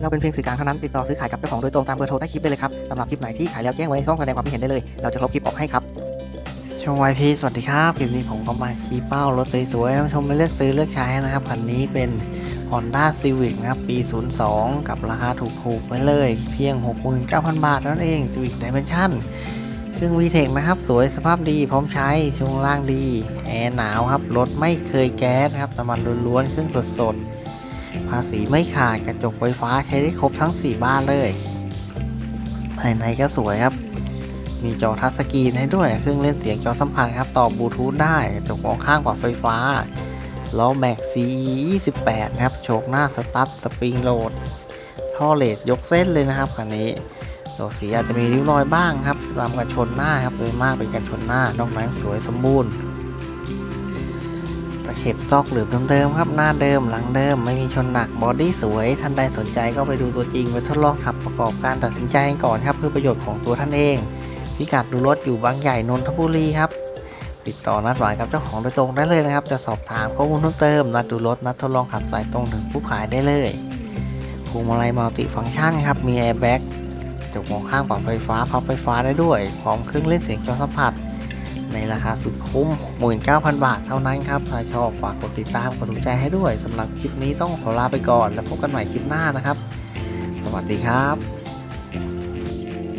เราเป็นเพียงสื่อกลางเท่านั้นติดต่อซื้อขายกับเจ้าของโดยตรงตามเบอร์โทรใต้คลิปได้เลยครับสำหรับคลิปไหนที่ขายแล้วแจ้งไว้ในช่องแสดงความคิดเห็นได้เลย เราจะลบคลิปออกให้ครับชมไวพีสวัสดีครับคลิปนี้ผมก็มาชี้เป้ารถสวยๆให้ท่านชมไปเลือกซื้อเลือกใช้นะครับคันนี้เป็น Honda Civic นะครับปี 02 กับราคาถูกๆไปเลย เพียง 69,000 บาทเท่านั้นเอง Civic Dimension เครื่อง VTEC นะครับ สวยสภาพดีพร้อมใช้ช่วงล่างดี แอร์หนาวครับ รถไม่เคยแก๊สครับน้ำมันล้วนๆเครื่องสดๆ ภาษีไม่ขาดกระจกไฟฟ้าใช้ได้ครบทั้ง 4 บ้านเลย ภายในก็สวยครับ มีจอทัชสกรีนให้ด้วยเครื่องเล่นเสียงจอสัมผัสครับต่อบลูทูธได้กระจกมองข้างปรับไฟฟ้าล้อแม็ก CE 28ครับโชคหน้าสตั๊ดสปริงโหลดท่อเลดยกเส้นเลยนะครับคันนี้ตัวสีอาจจะมีริ้วรอยบ้างครับตามกันชนหน้าครับโดยมากเป็นกันชนหน้านอกนั้นสวยสมบูรณ์ ตะเข็บซอกหลืบเดิมๆครับหน้าเดิมหลังเดิมไม่มีชนหนักบอดี้สวย ท่านใดสนใจก็ไปดูตัวจริงไปทดลองขับประกอบการตัดสินใจกันก่อนครับ เพื่อประโยชน์ของตัวท่านเอง พิกัดดูรถอยู่บางใหญ่นนทบุรีครับ ติดต่อนัดหมายกับเจ้าของโดยตรงได้เลยนะครับ จะสอบถามข้อมูลเพิ่มเติมนัดดูรถนัดทดลองขับสายตรงถึงผู้ขายได้เลยพวงมาลัยมัลติฟังก์ชันครับมีแอร์แบ็กจกมองข้างปรับไฟฟ้าพับไฟฟ้าได้ด้วยพร้อมเครื่องเล่นเสียงจอสัมผัส ในราคาสุดคุ้ม 19,000 บาทเท่านั้นครับ ถ้าชอบฝากกดติดตามกดถูกใจให้ด้วยสำหรับคลิปนี้ต้องขอลาไปก่อน แล้วพบกันใหม่คลิปหน้านะครับ สวัสดีครับ